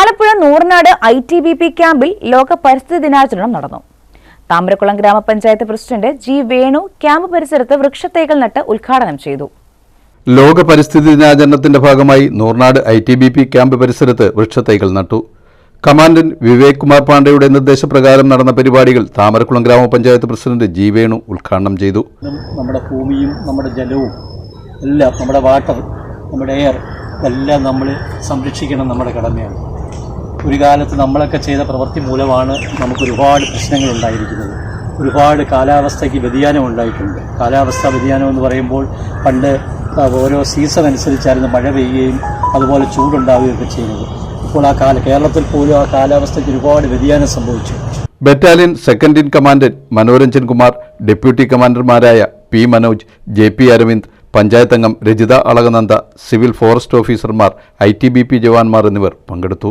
Alappuzha Noornad I T B P ക്യാമ്പിൽ ലോക പരിസ്ഥിതി ദിനാചരണം നടന്നു. താമരക്കുളം ഗ്രാമപഞ്ചായത്ത് പ്രസിഡന്റ് ജി വേണു ക്യാമ്പ് പരിസരത്ത് വൃക്ഷത്തൈകൾ നട്ട് ഉദ്ഘാടനം ചെയ്തു. ലോക പരിസ്ഥിതി ദിനാചരണത്തിന്റെ ഭാഗമായി Noornad I T B P camp പരിസരത്ത് വൃക്ഷത്തൈകൾ നട്ടു. കമാൻഡന്റ് വിവേക് കുമാർ പാണ്ഡെയുടെ നിർദ്ദേശപ്രകാരം നടന്ന പരിപാടികൾ താമരക്കുളം ഗ്രാമപഞ്ചായത്ത് പ്രസിഡന്റ് ജി വേണു ഉദ്ഘാടനം ചെയ്തു. നമ്മുടെ ഭൂമിയും നമ്മുടെ ജലവും എല്ലാം നമ്മുടെ വാട്ടർ നമ്മുടെ എയർ എല്ലാം നമ്മൾ സംരക്ഷിക്കണം നമ്മുടെ കടമയാണ്. ഒരു കാലത്ത് നമ്മളൊക്കെ ചെയ്ത പ്രവൃത്തി മൂലമാണ് നമുക്ക് ഒരുപാട് പ്രശ്നങ്ങൾ ഉണ്ടായിരിക്കുന്നത്. ഒരുപാട് കാലാവസ്ഥയ്ക്ക് വ്യതിയാനം ഉണ്ടായിട്ടുണ്ട്. കാലാവസ്ഥാ വ്യതിയാനം എന്ന് പറയുമ്പോൾ പണ്ട് ഓരോ സീസൺ അനുസരിച്ചായിരുന്നു മഴ പെയ്യുകയും അതുപോലെ ചൂടുണ്ടാവുകയൊക്കെ ചെയ്യുന്നത്. ഇപ്പോൾ ആ കാല കേരളത്തിൽ പോലും ആ കാലാവസ്ഥയ്ക്ക് ഒരുപാട് വ്യതിയാനം സംഭവിച്ചു. Battalion second in commandant Manoranjan Kumar deputy കമാൻഡർമാരായ P Manoj J P Aravind panchayat അംഗം രജിത അളകനന്ദ സിവിൽ ഫോറസ്റ്റ് ഓഫീസർമാർ ഐ ടി ബി പി ജവാന്മാർ എന്നിവർ പങ്കെടുത്തു.